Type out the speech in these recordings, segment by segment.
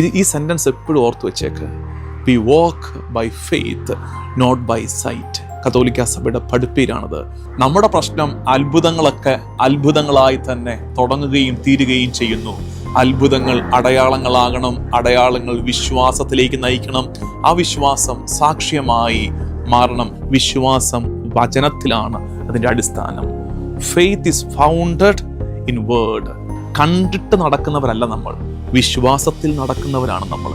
ഇത് ഈ സെന്റൻസ് എപ്പോഴും ഓർത്ത് വെച്ചേക്ക്. We walk by faith not by sight കത്തോലിക്ക സഭയുടെ പഠിപ്പീരാണത്. നമ്മുടെ പ്രശ്നം അത്ഭുതങ്ങളൊക്കെ അത്ഭുതങ്ങളായി തന്നെ തുടങ്ങുകയും തീരുകയും ചെയ്യുന്നു. അത്ഭുതങ്ങൾ അടയാളങ്ങളാകണം അടയാളങ്ങൾ വിശ്വാസത്തിലേക്ക് നയിക്കണം. ആ വിശ്വാസം സാക്ഷ്യമായി മാറണം. വിശ്വാസം വചനത്തിലാണ് അതിന്റെ അടിസ്ഥാനം. Faith is founded in word കണ്ടിട്ട് നടക്കുന്നവരല്ല നമ്മൾ. വിശ്വാസത്തിൽ നടക്കുന്നവരാണ് നമ്മൾ.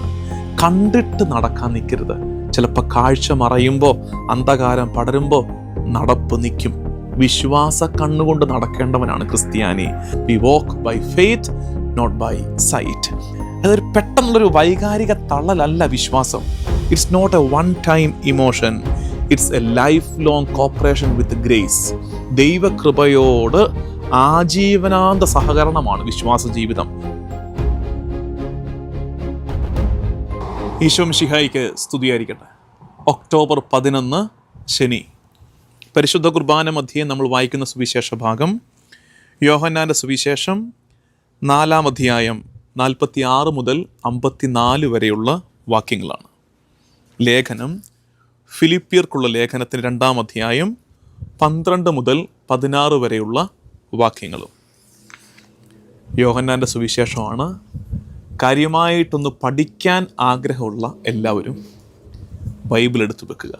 കണ്ടിട്ട് നടക്കാൻ നിൽക്കരുത്. ചിലപ്പോൾ കാഴ്ച മറയുമ്പോൾ അന്ധകാരം പടരുമ്പോൾ നടപ്പ് നിൽക്കും. വിശ്വാസ കണ്ണുകൊണ്ട് നടക്കേണ്ടവനാണ് ക്രിസ്ത്യാനി. We walk by faith not by sight അതൊരു പെട്ടെന്നുള്ളൊരു വൈകാരിക തള്ളലല്ല വിശ്വാസം. It's not a one time emotion it's a lifelong cooperation with grace ദൈവകൃപയോട് ആജീവനാന്ത സഹകരണമാണ് വിശ്വാസ ജീവിതം ഈശോ മിഷിഹായിക്ക് സ്തുതിയായിരിക്കട്ടെ. ഒക്ടോബർ പതിനൊന്ന് ശനി. പരിശുദ്ധ കുർബാന മധ്യേ നമ്മൾ വായിക്കുന്ന സുവിശേഷ ഭാഗം. യോഹന്നാന്റെ സുവിശേഷം നാലാം അധ്യായം നാൽപ്പത്തി ആറ് മുതൽ അമ്പത്തിനാല് വരെയുള്ള വാക്യങ്ങളാണ്. ലേഖനം ഫിലിപ്പിയർക്കുള്ള ലേഖനത്തിന് രണ്ടാം അധ്യായം പന്ത്രണ്ട് മുതൽ പതിനാറ് വരെയുള്ള വാക്യങ്ങളും യോഹന്നാന്റെ സുവിശേഷമാണ് കാര്യമായിട്ടൊന്ന് പഠിക്കാൻ ആഗ്രഹമുള്ള എല്ലാവരും ബൈബിൾ എടുത്തു വെക്കുക.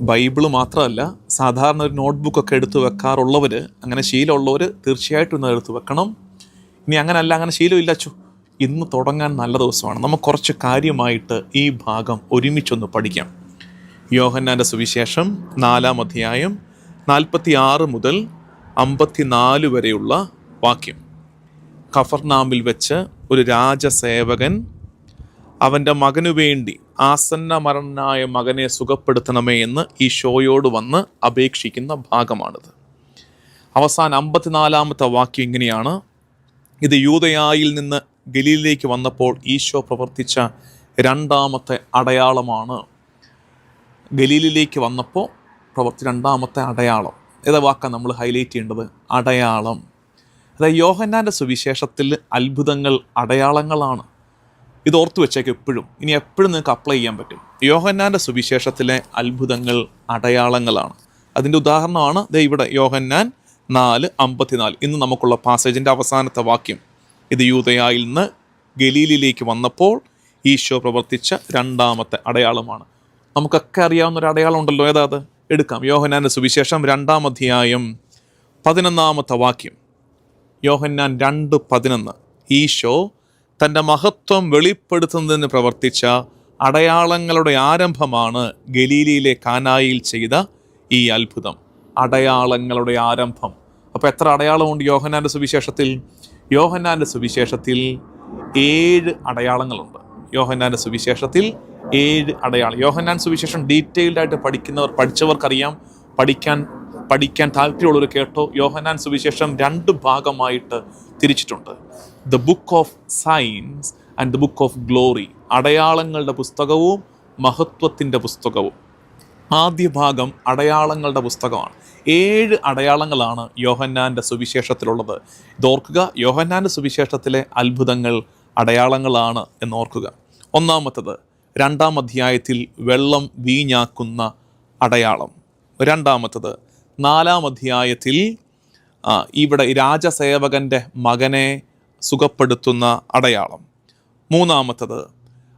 ബൈബിൾ മാത്രമല്ല സാധാരണ ഒരു നോട്ട്ബുക്കൊക്കെ എടുത്ത് വെക്കാറുള്ളവർ അങ്ങനെ ശീലമുള്ളവർ തീർച്ചയായിട്ടും ഇന്ന് എടുത്ത് വെക്കണം. ഇനി അങ്ങനല്ല അങ്ങനെ ശീലമില്ല അച്ചു. ഇന്ന് തുടങ്ങാൻ നല്ല ദിവസമാണ്. നമുക്ക് കുറച്ച് കാര്യമായിട്ട് ഈ ഭാഗം ഒരുമിച്ചൊന്ന് പഠിക്കാം. യോഹന്നാന്റെ സുവിശേഷം നാലാം അധ്യായം നാൽപ്പത്തി ആറ് മുതൽ അമ്പത്തിനാല് വരെയുള്ള വാക്യം. ഖഫർനാമിൽ വെച്ച് ഒരു രാജസേവകൻ അവന്റെ മകനു വേണ്ടി ആസന്ന മരണനായ മകനെ സുഖപ്പെടുത്തണമേ എന്ന് ഈ ഷോയോട് വന്ന് അപേക്ഷിക്കുന്ന ഭാഗമാണിത്. അവസാനം അമ്പത്തിനാലാമത്തെ വാക്യം ഇങ്ങനെയാണ്. ഇത് യൂതയായിൽ നിന്ന് ഗലീലിലേക്ക് വന്നപ്പോൾ ഈശോ പ്രവർത്തിച്ച രണ്ടാമത്തെ അടയാളമാണ് ഗലീലിലേക്ക് വന്നപ്പോൾ പ്രവർത്തി രണ്ടാമത്തെ അടയാളം. ഏതാ വാക്കാണ് നമ്മൾ ഹൈലൈറ്റ് ചെയ്യേണ്ടത്? അടയാളം. അതായത് യോഹന്നാന്റെ സുവിശേഷത്തിൽ അത്ഭുതങ്ങൾ അടയാളങ്ങളാണ്. ഇത് ഓർത്തു വെച്ചേക്ക് എപ്പോഴും. ഇനി എപ്പോഴും നിങ്ങൾക്ക് അപ്ലൈ ചെയ്യാൻ പറ്റും. യോഹന്നാന്റെ സുവിശേഷത്തിലെ അത്ഭുതങ്ങൾ അടയാളങ്ങളാണ്. അതിന്റെ ഉദാഹരണമാണ് ദേ ഇവിടെ യോഹന്നാൻ നാല് അമ്പത്തിനാല്. ഇന്ന് നമുക്കുള്ള പാസേജിന്റെ അവസാനത്തെ വാക്യം. ഇത് യൂതയായിൽ നിന്ന് ഗലീലിലേക്ക് വന്നപ്പോൾ ഈശോ പ്രവർത്തിച്ച രണ്ടാമത്തെ അടയാളമാണ്. നമുക്കൊക്കെ അറിയാവുന്ന ഒരു അടയാളം ഉണ്ടല്ലോ. ഏതാ അത്? എടുക്കാം. യോഹന്നാന്റെ സുവിശേഷം രണ്ടാം അധ്യായം പതിനൊന്നാമത്തെ വാക്യം. യോഹന്നാൻ രണ്ട് പതിനൊന്ന്. ഈശോ തന്റെ മഹത്വം വെളിപ്പെടുത്തുന്നതിന് പ്രവർത്തിച്ച അടയാളങ്ങളുടെ ആരംഭമാണ് ഗലീലിയിലെ കാനായിൽ ചെയ്ത ഈ അത്ഭുതം. അടയാളങ്ങളുടെ ആരംഭം. അപ്പോൾ എത്ര അടയാളമുണ്ട് യോഹന്നാന്റെ സുവിശേഷത്തിൽ? യോഹന്നാന്റെ സുവിശേഷത്തിൽ ഏഴ് അടയാളങ്ങളുണ്ട്. യോഹന്നാന്റെ സുവിശേഷത്തിൽ ഏഴ് അടയാളം. യോഹന്നാൻ സുവിശേഷം ഡീറ്റെയിൽഡ് ആയിട്ട് പഠിക്കുന്നവർ പഠിച്ചവർക്കറിയാം. പഠിക്കാൻ പഠിക്കാൻ താല്പര്യമുള്ളവർ കേട്ടോ. യോഹന്നാൻ സുവിശേഷം രണ്ട് ഭാഗമായിട്ട് തിരിച്ചിട്ടുണ്ട്. The book of signs and the book of glory അടയാളങ്ങളുടെ പുസ്തകവും മഹത്വത്തിന്റെ പുസ്തകവും. ആദ്യ ഭാഗം അടയാളങ്ങളുടെ പുസ്തകമാണ്. ഏഴ് അടയാളങ്ങളാണ് യോഹന്നാന്റെ സുവിശേഷത്തിലുള്ളത്. ഇതോർക്കുക യോഹന്നാന്റെ സുവിശേഷത്തിലെ അത്ഭുതങ്ങൾ അടയാളങ്ങളാണ് എന്നോർക്കുക ഒന്നാമത്തത് രണ്ടാം അധ്യായത്തിൽ വെള്ളം വീഞ്ഞാക്കുന്ന അടയാളം. രണ്ടാമത്തത് നാലാം അധ്യായത്തിൽ ഇവിടെ രാജസേവകന്റെ മകനെ സുഖപ്പെടുത്തുന്ന അടയാളം. മൂന്നാമത്തത്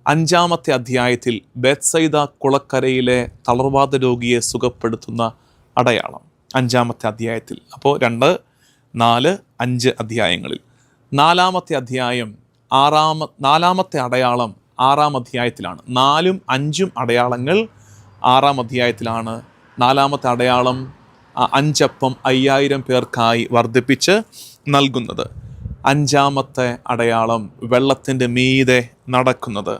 അഞ്ചാമത്തെ അധ്യായത്തിൽ ബെത്സൈദ കുളക്കരയിലെ തളർവാദ രോഗിയെ സുഖപ്പെടുത്തുന്ന അടയാളം. അഞ്ചാമത്തെ അധ്യായത്തിൽ. അപ്പോൾ രണ്ട് നാല് അഞ്ച് അധ്യായങ്ങളിൽ. നാലാമത്തെ അധ്യായം ആറാമ നാലാമത്തെ അടയാളം ആറാം അധ്യായത്തിലാണ്. നാലും അഞ്ചും അടയാളങ്ങൾ ആറാം അധ്യായത്തിലാണ്. നാലാമത്തെ അടയാളം അഞ്ചപ്പം അയ്യായിരം പേർക്കായി വർദ്ധിപ്പിച്ച് നൽകുന്നത്. അഞ്ചാമത്തെ അടയാളം വെള്ളത്തിന്റെ മീതെ നടക്കുന്നത്.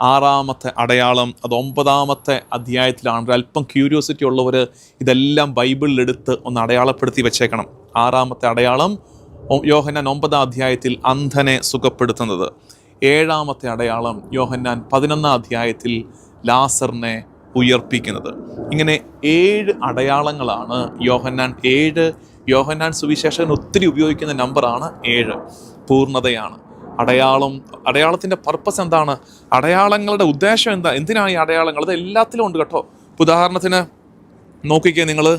ആറാമത്തെ അടയാളം അത് ഒമ്പതാമത്തെ അധ്യായത്തിലാണ്. അല്പം ക്യൂരിയോസിറ്റി ഉള്ളവർ ഇതെല്ലാം ബൈബിളിലെടുത്ത് ഒന്ന് അടയാളപ്പെടുത്തി വെച്ചേക്കണം. ആറാമത്തെ അടയാളം യോഹന ഒമ്പതാം അധ്യായത്തിൽ അന്ധനെ സുഖപ്പെടുത്തുന്നത്. ഏഴാമത്തെ അടയാളം യോഹന്നാൻ പതിനൊന്നാം അധ്യായത്തിൽ ലാസറിനെ ഉയർപ്പിക്കുന്നത്. ഇങ്ങനെ ഏഴ് അടയാളങ്ങളാണ് യോഹന്നാൻ ഏഴ് യോഹന്നാൻ സുവിശേഷകൻ ഒത്തിരി ഉപയോഗിക്കുന്ന നമ്പറാണ് ഏഴ്. പൂർണതയാണ്. അടയാളം അടയാളത്തിന്റെ പർപ്പസ് എന്താണ്? അടയാളങ്ങളുടെ ഉദ്ദേശം എന്താ? എന്തിനാണ് ഈ അടയാളങ്ങൾ? അത് എല്ലാത്തിലും ഉണ്ട് കേട്ടോ. ഉദാഹരണത്തിന് നോക്കിക്കേ നിങ്ങൾ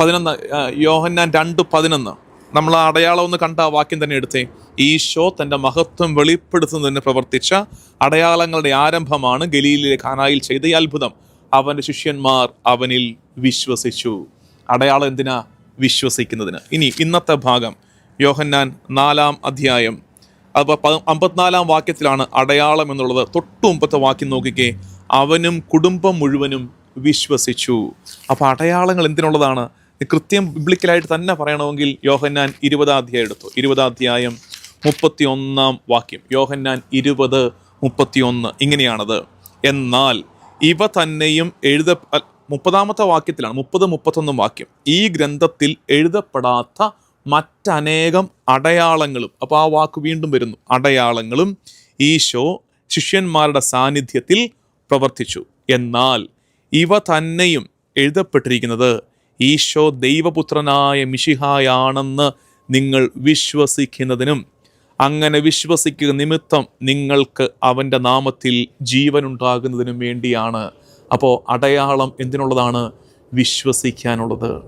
പതിനൊന്ന് യോഹന്നാൻ രണ്ട് പതിനൊന്ന്. നമ്മൾ ആ അടയാളം ഒന്ന് കണ്ട ആ വാക്യം തന്നെ എടുത്തേ. ഈശോ തന്റെ മഹത്വം വെളിപ്പെടുത്തുന്നതിന് പ്രവർത്തിച്ച അടയാളങ്ങളുടെ ആരംഭമാണ് ഗലീലിലെ ഖാനായിൽ ചെയ്ത ഈ അത്ഭുതം. അവന്റെ ശിഷ്യന്മാർ അവനിൽ വിശ്വസിച്ചു. അടയാളം എന്തിനാ? വിശ്വസിക്കുന്നതിന്. ഇനി ഇന്നത്തെ ഭാഗം. യോഹന്നാൻ നാലാം അധ്യായം. അപ്പോൾ അമ്പത്തിനാലാം വാക്യത്തിലാണ് അടയാളം എന്നുള്ളത്. തൊട്ടു മുമ്പത്തെ വാക്യം നോക്കിക്കേ. അവനും കുടുംബം മുഴുവനും വിശ്വസിച്ചു. അപ്പോൾ അടയാളങ്ങൾ എന്തിനുള്ളതാണ്? കൃത്യം ബിബ്ലിക്കലായിട്ട് തന്നെ പറയണമെങ്കിൽ യോഹന്നാൻ ഇരുപതാം അധ്യായം എടുത്തു. ഇരുപതാം അധ്യായം മുപ്പത്തി ഒന്നാം വാക്യം. യോഹന്നാൻ ഇരുപത് മുപ്പത്തിയൊന്ന്. ഇങ്ങനെയാണത്. എന്നാൽ ഇവ തന്നെയും എഴുത മുപ്പതാമത്തെ വാക്യത്തിലാണ് മുപ്പത് മുപ്പത്തൊന്നും വാക്യം. ഈ ഗ്രന്ഥത്തിൽ എഴുതപ്പെടാത്ത മറ്റനേകം അടയാളങ്ങളും അപ്പോൾ ആ വാക്ക് വീണ്ടും വരുന്നു. അടയാളങ്ങളും ഈശോ ശിഷ്യന്മാരുടെ സാന്നിധ്യത്തിൽ പ്രവർത്തിച്ചു. എന്നാൽ ഇവ തന്നെയും എഴുതപ്പെട്ടിരിക്കുന്നത് ഈശോ ദൈവപുത്രനായ മിഷിഹായാണെന്ന് നിങ്ങൾ വിശ്വസിക്കുന്നതിനും അങ്ങനെ വിശ്വസിക്കുക നിമിത്തം നിങ്ങൾക്ക് അവന്റെ നാമത്തിൽ ജീവനുണ്ടാകുന്നതിനും വേണ്ടിയാണ്. അപ്പോൾ അടയാളം എന്തിനുള്ളതാണ്? വിശ്വസിക്കാനുള്ളത്.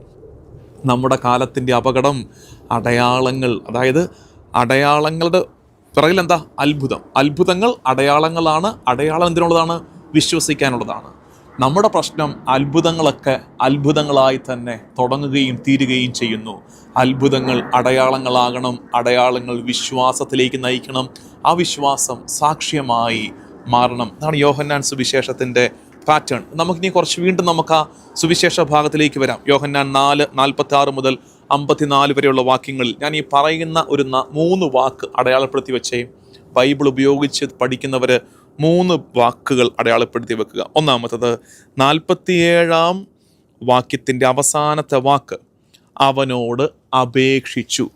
നമ്മുടെ കാലത്തിന്റെ അപകടം അടയാളങ്ങൾ അതായത് അടയാളങ്ങളുടെ പിറകിലെന്താ? അത്ഭുതം. അത്ഭുതങ്ങൾ അടയാളങ്ങളാണ്. അടയാളം എന്തിനുള്ളതാണ്? വിശ്വസിക്കാനുള്ളതാണ്. നമ്മുടെ പ്രശ്നം അത്ഭുതങ്ങളൊക്കെ അത്ഭുതങ്ങളായി തന്നെ തുടങ്ങുകയും തീരുകയും ചെയ്യുന്നു. അത്ഭുതങ്ങൾ അടയാളങ്ങളാകണം അടയാളങ്ങൾ വിശ്വാസത്തിലേക്ക് നയിക്കണം. ആ വിശ്വാസം സാക്ഷ്യമായി മാറണം. അതാണ് യോഹന്നാൻ സുവിശേഷത്തിന്റെ പാറ്റേൺ. നമുക്കിനി കുറച്ച് വീണ്ടും നമുക്ക് ആ സുവിശേഷ ഭാഗത്തിലേക്ക് വരാം. യോഹന്നാൻ നാല് നാൽപ്പത്തി ആറ് മുതൽ അമ്പത്തിനാല് വരെയുള്ള വാക്യങ്ങളിൽ ഞാൻ ഈ പറയുന്ന ഒരു മൂന്ന് വാക്ക് അടയാളപ്പെടുത്തി വെച്ചേ. ബൈബിൾ ഉപയോഗിച്ച് പഠിക്കുന്നവർ മൂന്ന് വാക്കുകൾ അടയാളപ്പെടുത്തി വെക്കുക. ഒന്നാമത്തത് നാൽപ്പത്തിയേഴാം വാക്യത്തിന്റെ അവസാനത്തെ വാക്ക് അവനോട് അപേക്ഷിച്ചു.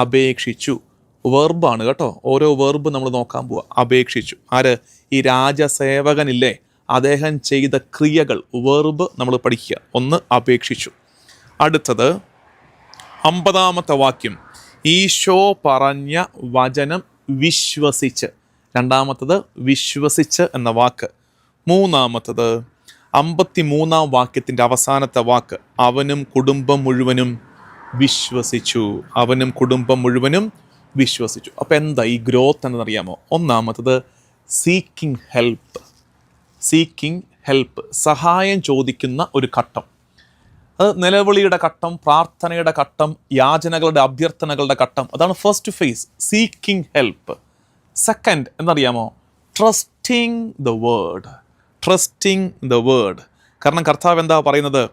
അപേക്ഷിച്ചു. വെർബാണ് കേട്ടോ. ഓരോ വെർബ് നമ്മൾ നോക്കാൻ പോവുക അപേക്ഷിച്ചു. ആര്? ഈ രാജസേവകനില്ലേ? അദ്ദേഹം ചെയ്ത ക്രിയകൾ വെർബ് നമ്മൾ പഠിക്കുക. ഒന്ന് അപേക്ഷിച്ചു. അടുത്തത് അമ്പതാമത്തെ വാക്യം ഈശോ പറഞ്ഞ വചനം വിശ്വസിച്ച്. രണ്ടാമത്തത് വിശ്വസിച്ച് എന്ന വാക്ക്. മൂന്നാമത്തത് അമ്പത്തി മൂന്നാം വാക്യത്തിന്റെ അവസാനത്തെ വാക്ക്. അവനും കുടുംബം മുഴുവനും വിശ്വസിച്ചു. അവനും കുടുംബം മുഴുവനും വിശ്വസിച്ചു. അപ്പോൾ എന്താ ഈ ഗ്രോത്ത് എന്നറിയാമോ? ഒന്നാമത്തത് സീക്കിംഗ് ഹെൽപ്പ് സീക്കിംഗ് ഹെൽപ്പ് സഹായം ചോദിക്കുന്ന ഒരു ഘട്ടം. അത് നിലവിളിയുടെ ഘട്ടം പ്രാർത്ഥനയുടെ ഘട്ടം യാചനകളുടെ അഭ്യർത്ഥനകളുടെ ഘട്ടം. അതാണ് first phase seeking help second എന്നറിയാമോ? Trusting the word trusting the word കാരണം കർത്താവ് എന്താ പറയുന്നത്?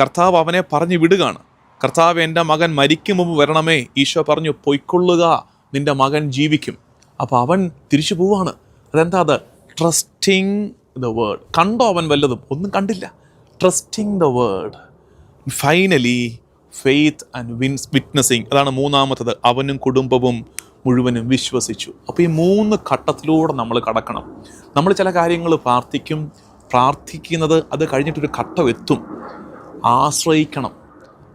കർത്താവ് അവനെ പറഞ്ഞു വിടുകയാണ്. കർത്താവ് എന്റെ മകൻ മരിക്കും മുമ്പ് വരണമേ. ഈശോ പറഞ്ഞു പൊയ്ക്കൊള്ളുക നിന്റെ മകൻ ജീവിക്കും. അപ്പോൾ അവൻ തിരിച്ചു പോവാണ്. അതെന്താ അത്? ട്രസ്റ്റിംഗ് ദ വേർഡ് കണ്ടോ അവൻ വല്ലതും? ഒന്നും കണ്ടില്ല. Trusting the word finally faith and wins witnessing അതാണ് മൂന്നാമത്തത്. അവനും കുടുംബവും മുഴുവനും വിശ്വസിച്ചു. അപ്പോൾ ഈ മൂന്ന് ഘട്ടത്തിലൂടെ നമ്മൾ കടക്കണം. നമ്മൾ ചില കാര്യങ്ങൾ പ്രാർത്ഥിക്കും. പ്രാർത്ഥിക്കുന്നത് അത് കഴിഞ്ഞിട്ടൊരു ഘട്ടം എത്തും. ആശ്രയിക്കണം.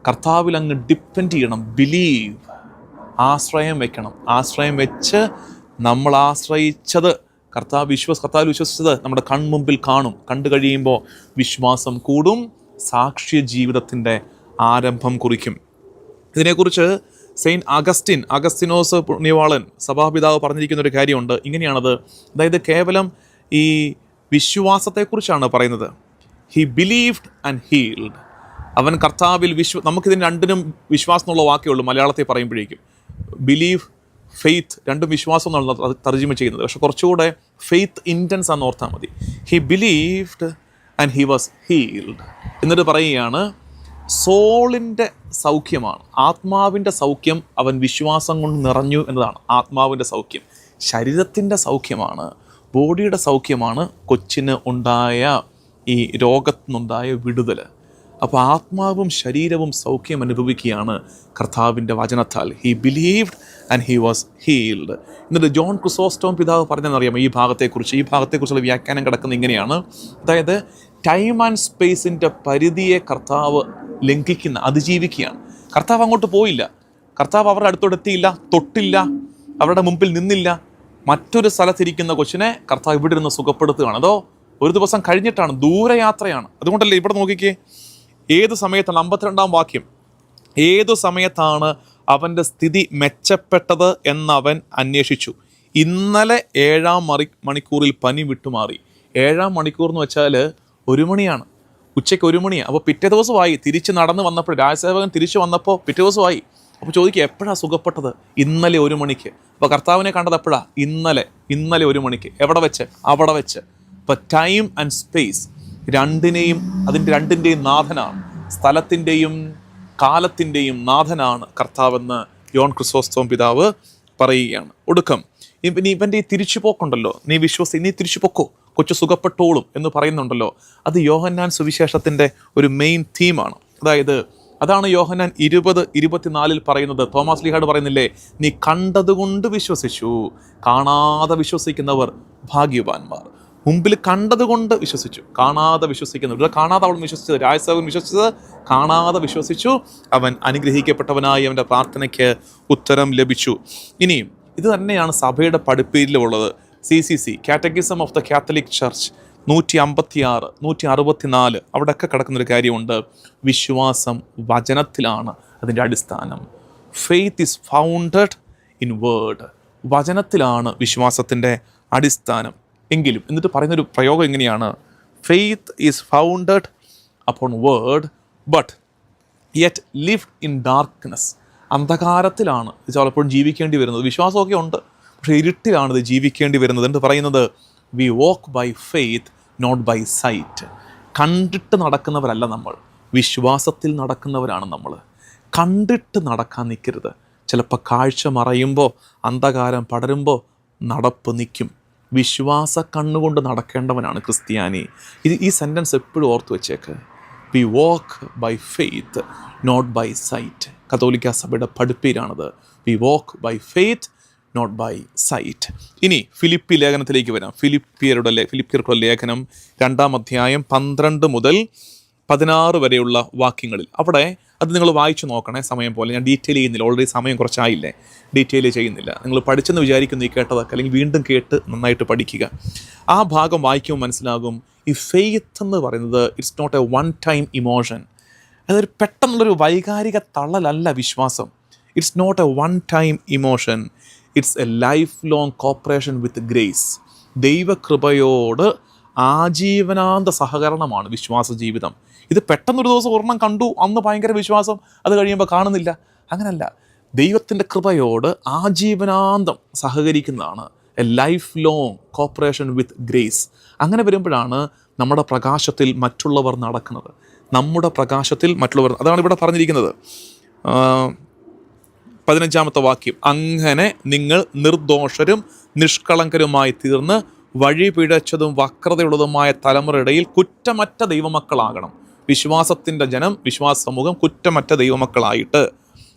കർത്താവിൽ അങ്ങ് ഡിപ്പെൻഡ് ചെയ്യണം. ബിലീവ് ആശ്രയം വെക്കണം. ആശ്രയം വെച്ച് നമ്മൾ ആശ്രയിച്ചത് കർത്താവ് വിശ്വസ് കർത്താവ് വിശ്വസിച്ചത് നമ്മുടെ കൺമുമ്പിൽ കാണും. കണ്ടു കഴിയുമ്പോൾ വിശ്വാസം കൂടും. സാക്ഷ്യ ജീവിതത്തിന്റെ ആരംഭം കുറിക്കും. ഇതിനെക്കുറിച്ച് സെയിന്റ് അഗസ്റ്റിൻ അഗസ്റ്റിനോസ് പുണ്യവാളൻ സഭാപിതാവ് പറഞ്ഞിരിക്കുന്ന ഒരു കാര്യമുണ്ട്. ഇങ്ങനെയാണത്. അതായത് കേവലം ഈ വിശ്വാസത്തെക്കുറിച്ചാണ് പറയുന്നത്. ഹി ബിലീവ്ഡ് ആൻഡ് ഹീൽഡ് അവൻ കർത്താവിൽ വിശ്വ നമുക്കിതിന് രണ്ടിനും വിശ്വാസം എന്നുള്ള വാക്കേ ഉള്ളൂ മലയാളത്തിൽ പറയുമ്പോഴേക്കും. ബിലീവ് ഫെയ്ത്ത് രണ്ടും വിശ്വാസം എന്നുള്ള തർജിമ ചെയ്യുന്നത്. പക്ഷെ കുറച്ചുകൂടെ ഫെയ്ത്ത് ഇന്റൻസ് ആണെന്ന് ഓർത്താൽ മതി. He believed and he was healed എന്നിട്ട് പറയുകയാണ് സോളിന്റെ സൗഖ്യമാണ്. ആത്മാവിന്റെ സൗഖ്യം അവൻ വിശ്വാസം കൊണ്ട് നിറഞ്ഞു എന്നതാണ് ആത്മാവിന്റെ സൗഖ്യം. ശരീരത്തിന്റെ സൗഖ്യമാണ് ബോഡിയുടെ സൗഖ്യമാണ് കൊച്ചിന് ഉണ്ടായ ഈ രോഗത്തിനുണ്ടായ വിടുതൽ അപ്പോൾ ആത്മാവും ശരീരവും സൗഖ്യം അനുഭവിക്കുകയാണ് കർത്താവിന്റെ വചനത്താൽ. He believed and he was healed എന്നിട്ട് ജോൺ ക്രിസോസ്റ്റോം പിതാവ് പറഞ്ഞതെന്നറിയാമോ ഈ ഭാഗത്തെക്കുറിച്ച്. ഈ ഭാഗത്തെക്കുറിച്ചുള്ള വ്യാഖ്യാനം കിടക്കുന്നത് ഇങ്ങനെയാണ്. അതായത് ടൈം ആൻഡ് സ്പേസിന്റെ പരിധിയെ കർത്താവ് ലംഘിക്കുന്ന അതിജീവിക്കുകയാണ്. കർത്താവ് അങ്ങോട്ട് പോയില്ല. കർത്താവ് അവരുടെ അടുത്തോടെത്തിയില്ല തൊട്ടില്ല അവരുടെ മുമ്പിൽ നിന്നില്ല. മറ്റൊരു സ്ഥലത്തിരിക്കുന്ന കൊച്ചിനെ കർത്താവ് ഇവിടെ ഇരുന്ന് സുഖപ്പെടുത്തുകയാണ്. അതോ ഒരു ദിവസം കഴിഞ്ഞിട്ടാണ് ദൂരയാത്രയാണ്. അതുകൊണ്ടല്ലേ ഇവിടെ നോക്കിക്കേ ഏത് സമയത്താണ് അമ്പത്തിരണ്ടാം വാക്യം. ഏതു സമയത്താണ് അവന്റെ സ്ഥിതി മെച്ചപ്പെട്ടത് എന്നവൻ അന്വേഷിച്ചു. ഇന്നലെ ഏഴാം മറി മണിക്കൂറിൽ പനി വിട്ടുമാറി. ഏഴാം മണിക്കൂർ എന്ന് വെച്ചാൽ ഒരു മണിയാണ്. ഉച്ചയ്ക്ക് ഒരു മണിയാണ് അപ്പോൾ പിറ്റേ ദിവസമായി തിരിച്ച് നടന്ന് വന്നപ്പോൾ രാജസേവകൻ തിരിച്ചു വന്നപ്പോൾ പിറ്റേ ദിവസമായി. അപ്പോൾ ചോദിക്കുക എപ്പോഴാണ് സുഖപ്പെട്ടത്? ഇന്നലെ ഒരു മണിക്ക്. അപ്പോൾ കർത്താവിനെ കണ്ടത് എപ്പോഴാണ് ഇന്നലെ ഇന്നലെ ഒരു മണിക്ക്. എവിടെ വെച്ച്? അവിടെ വെച്ച്. അപ്പോൾ ടൈം ആൻഡ് സ്പേസ് രണ്ടിനെയും അതിന്റെ രണ്ടിന്റെയും നാഥനാണ്. സ്ഥലത്തിന്റെയും കാലത്തിന്റെയും നാഥനാണ് കർത്താവെന്ന് യോൺ ക്രിസോസ്തോം പിതാവ് പറയുകയാണ്. ഒടുക്കം. നീ ഇവന്റെ ഈ തിരിച്ചുപോക്കുണ്ടല്ലോ. നീ വിശ്വസി നീ തിരിച്ചു പൊക്കോ കൊച്ചു സുഖപ്പെട്ടോളും എന്ന് പറയുന്നുണ്ടല്ലോ. അത് യോഹന്നാൻ സുവിശേഷത്തിന്റെ ഒരു മെയിൻ തീമാണ് അതായത് അതാണ് യോഹന്നാൻ ഇരുപത് ഇരുപത്തിനാലിൽ പറയുന്നത്. തോമസ് ലീഹാട് പറയുന്നില്ലേ നീ കണ്ടതുകൊണ്ട് വിശ്വസിച്ചു. കാണാതെ വിശ്വസിക്കുന്നവർ ഭാഗ്യവാന്മാർ. മുമ്പിൽ കണ്ടതുകൊണ്ട് വിശ്വസിച്ചു. കാണാതെ വിശ്വസിക്കുന്നു ഇവിടെ കാണാതെ അവൾ വിശ്വസിച്ചത് രാജസവൻ വിശ്വസിച്ചത് കാണാതെ വിശ്വസിച്ചു. അവൻ അനുഗ്രഹിക്കപ്പെട്ടവനായി അവന്റെ പ്രാർത്ഥനയ്ക്ക് ഉത്തരം ലഭിച്ചു. ഇനിയും ഇത് തന്നെയാണ് സഭയുടെ പഠിപ്പീരിലുള്ളത്. C C C catechism of the Catholic Church നൂറ്റി അമ്പത്തി ആറ് നൂറ്റി അറുപത്തിനാല് അവിടെയൊക്കെ കിടക്കുന്നൊരു കാര്യമുണ്ട്. വിശ്വാസം വചനത്തിലാണ് അതിന്റെ അടിസ്ഥാനം. Faith is founded in word വചനത്തിലാണ് വിശ്വാസത്തിന്റെ അടിസ്ഥാനം. എങ്കിലും എന്നിട്ട് പറയുന്നൊരു പ്രയോഗം എങ്ങനെയാണ്? Faith is founded upon word but yet live in darkness അന്ധകാരത്തിലാണ് ചിലപ്പോഴും ജീവിക്കേണ്ടി വരുന്നത്. വിശ്വാസമൊക്കെ ഉണ്ട്. പക്ഷേ ഇരുട്ടിലാണിത് ജീവിക്കേണ്ടി വരുന്നത് എന്ന് പറയുന്നത് we walk by faith not by sight കണ്ടിട്ട് നടക്കുന്നവരല്ല നമ്മൾ. വിശ്വാസത്തിൽ നടക്കുന്നവരാണ് നമ്മൾ. കണ്ടിട്ട് നടക്കാൻ നിൽക്കരുത്. ചിലപ്പോൾ കാഴ്ച മറയുമ്പോൾ അന്ധകാരം പടരുമ്പോൾ നടപ്പ് നിൽക്കും. വിശ്വാസ കണ്ണുകൊണ്ട് നടക്കേണ്ടവനാണ് ക്രിസ്ത്യാനി. ഇത് ഈ സെന്റൻസ് എപ്പോഴും ഓർത്ത് വെച്ചേക്ക്. We walk by faith not by sight കത്തോലിക്ക സഭയുടെ പഠിപ്പീരാണത്. We walk by faith not by sight ഇനി ഫിലിപ്പി ലേഖനത്തിലേക്ക് വരാം. ഫിലിപ്പിയരുടെ ഫിലിപ്പിയർക്കുള്ള ലേഖനം രണ്ടാം അധ്യായം പന്ത്രണ്ട് മുതൽ പതിനാറ് വരെയുള്ള വാക്യങ്ങളിൽ. അവിടെ അത് നിങ്ങൾ വായിച്ചു നോക്കണേ സമയം പോലെ. ഞാൻ ഡീറ്റെയിൽ ചെയ്യുന്നില്ല. ഓൾറെഡി സമയം കുറച്ചായില്ലേ? ഡീറ്റെയിൽ ചെയ്യുന്നില്ല. നിങ്ങൾ പഠിച്ചെന്ന് വിചാരിക്കുന്നു ഈ കേട്ടതൊക്കെ അല്ലെങ്കിൽ വീണ്ടും കേട്ട് നന്നായിട്ട് പഠിക്കുക. ആ ഭാഗം വായിക്കുമ്പോൾ മനസ്സിലാകും ഈ ഫെയ്ത്ത് എന്ന് പറയുന്നത് it's not a one time emotion അതൊരു പെട്ടെന്നുള്ളൊരു വൈകാരിക തള്ളലല്ല വിശ്വാസം. It's not a one time emotion it's a life long cooperation with grace ദൈവകൃപയോട് ആജീവനാന്ത സഹകരണമാണ് വിശ്വാസ ജീവിതം. ഇത് പെട്ടെന്നൊരു ദിവസം ഒരെണ്ണം കണ്ടു അന്ന് ഭയങ്കര വിശ്വാസം അത് കഴിയുമ്പോൾ കാണുന്നില്ല. അങ്ങനല്ല. ദൈവത്തിന്റെ കൃപയോട് ആജീവനാന്തം സഹകരിക്കുന്നതാണ് a life long cooperation with grace അങ്ങനെ വരുമ്പോഴാണ് നമ്മുടെ പ്രകാശത്തിൽ മറ്റുള്ളവർ നടക്കുന്നത്. നമ്മുടെ പ്രകാശത്തിൽ മറ്റുള്ളവർ അതാണ് ഇവിടെ പറഞ്ഞിരിക്കുന്നത്. പതിനഞ്ചാമത്തെ വാക്യം. അങ്ങനെ നിങ്ങൾ നിർദോഷരും നിഷ്കളങ്കരുമായി തീർന്ന് വഴി പിഴച്ചതും വക്രതയുള്ളതുമായ തലമുറയിടയിൽ കുറ്റമറ്റ ദൈവമക്കളാകണം. വിശ്വാസത്തിന്റെ ജനം വിശ്വാസ സമൂഹം കുറ്റമറ്റ ദൈവമക്കളായിട്ട്.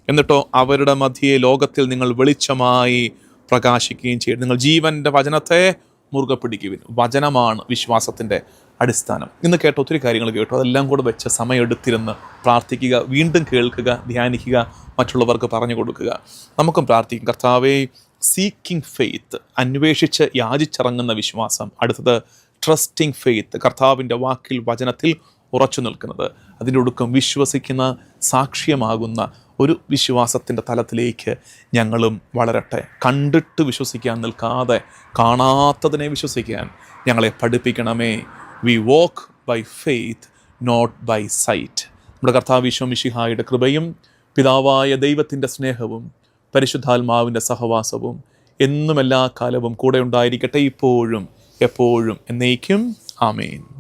എന്നിട്ടോ അവരുടെ മധ്യേ ലോകത്തിൽ നിങ്ങൾ വെളിച്ചമായി പ്രകാശിക്കുകയും ചെയ്യും നിങ്ങൾ ജീവന്റെ വചനത്തെ മുറുകെ പിടിക്കുവിൻ. വചനമാണ് വിശ്വാസത്തിന്റെ അടിസ്ഥാനം. ഇന്ന് കേട്ട ഒത്തിരി കാര്യങ്ങൾ കേട്ടു. അതെല്ലാം കൂടെ വെച്ച് സമയമെടുത്തിരുന്ന് പ്രാർത്ഥിക്കുക വീണ്ടും കേൾക്കുക ധ്യാനിക്കുക മറ്റുള്ളവർക്ക് പറഞ്ഞു കൊടുക്കുക. നമുക്കും പ്രാർത്ഥിക്കും. കർത്താവെ സീക്കിംഗ് ഫെയ്ത്ത് അന്വേഷിച്ച് യാചിച്ചിറങ്ങുന്ന വിശ്വാസം. അടുത്തത് ട്രസ്റ്റിംഗ് ഫെയ്ത്ത് കർത്താവിന്റെ വാക്കിൽ വചനത്തിൽ ഉറച്ചു നിൽക്കുന്നത്. അതിന്റെ ഒടുക്കം വിശ്വസിക്കുന്ന സാക്ഷ്യമാകുന്ന ഒരു വിശ്വാസത്തിന്റെ തലത്തിലേക്ക് ഞങ്ങളും വളരട്ടെ. കണ്ടിട്ട് വിശ്വസിക്കാൻ നിൽക്കാതെ കാണാത്തതിനെ വിശ്വസിക്കാൻ ഞങ്ങളെ പഠിപ്പിക്കണമേ. We walk by faith not by sight നമ്മുടെ കർത്താവ് വിശ്വമിഷിഹായുടെ കൃപയും പിതാവായ ദൈവത്തിന്റെ സ്നേഹവും പരിശുദ്ധാത്മാവിന്റെ സഹവാസവും എന്നും എല്ലാ കാലവും കൂടെ ഉണ്ടായിരിക്കട്ടെ ഇപ്പോഴും എപ്പോഴും എന്നേക്കും. ആമേൻ.